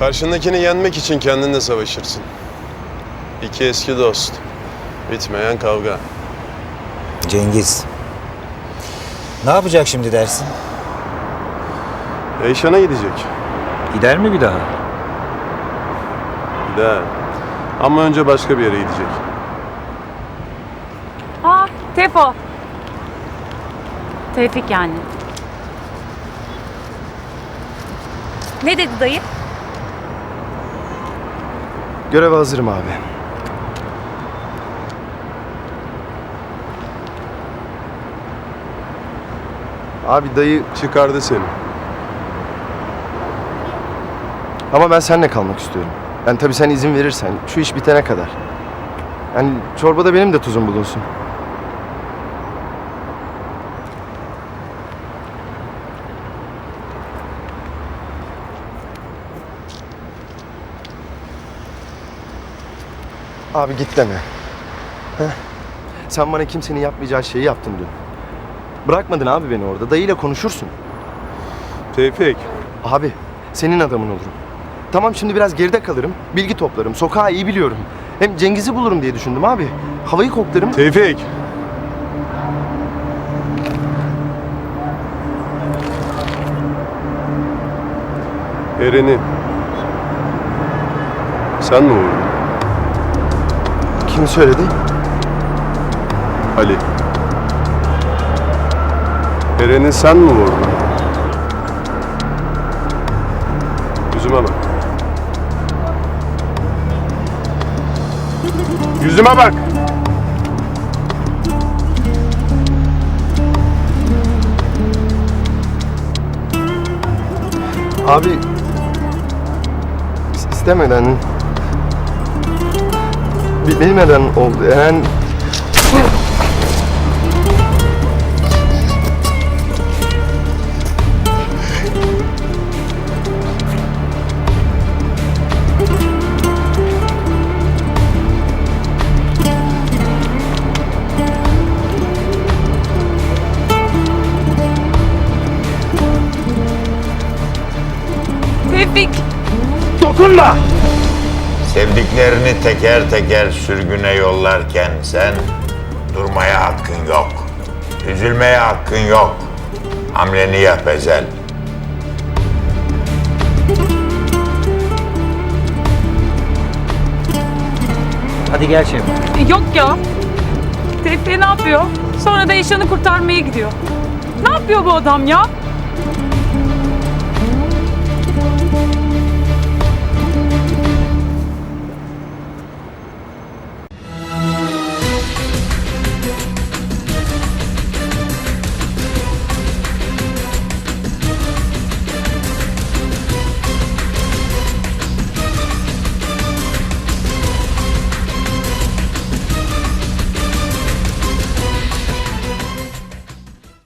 Karşındakini yenmek için kendinle savaşırsın. İki eski dost. Bitmeyen kavga. Cengiz. Ne yapacak şimdi dersin? Eyşan'a gidecek. Gider mi bir daha? Gider. Ama önce başka bir yere gidecek. Ha, Tefo. Tevfik yani. Ne dedi dayı? Göreve hazırım abi. Abi dayı Çıkardı seni. ama ben seninle kalmak istiyorum. Yani tabii sen izin verirsen şu iş bitene kadar. Yani çorbada benim de tuzum bulunsun. Abi git deme. Heh. Sen bana kimsenin yapmayacağı şeyi yaptın dün. Bırakmadın abi beni orada. Dayıyla konuşursun. Tevfik. Abi senin adamın olurum. Tamam şimdi biraz geride kalırım. Bilgi toplarım. Sokağı iyi biliyorum. Hem Cengiz'i bulurum diye düşündüm abi. Havayı koklarım. Tevfik. Eren'i. Sen mi vurdun? Kim söyledi? Ali. Eren'i sen mi vurdun? Yüzüme bak. Yüzüme bak. Abi is- istemeden bilmeden oldu. Yani Tevfik. Sevdiklerini teker teker sürgüne yollarken sen durmaya hakkın yok. Üzülmeye hakkın yok. Hamleni yap Ezel. Hadi gel Şevval. E, Yok ya. Tevfik ne yapıyor? Sonra da Eşan'ı kurtarmaya gidiyor. Ne yapıyor bu adam ya?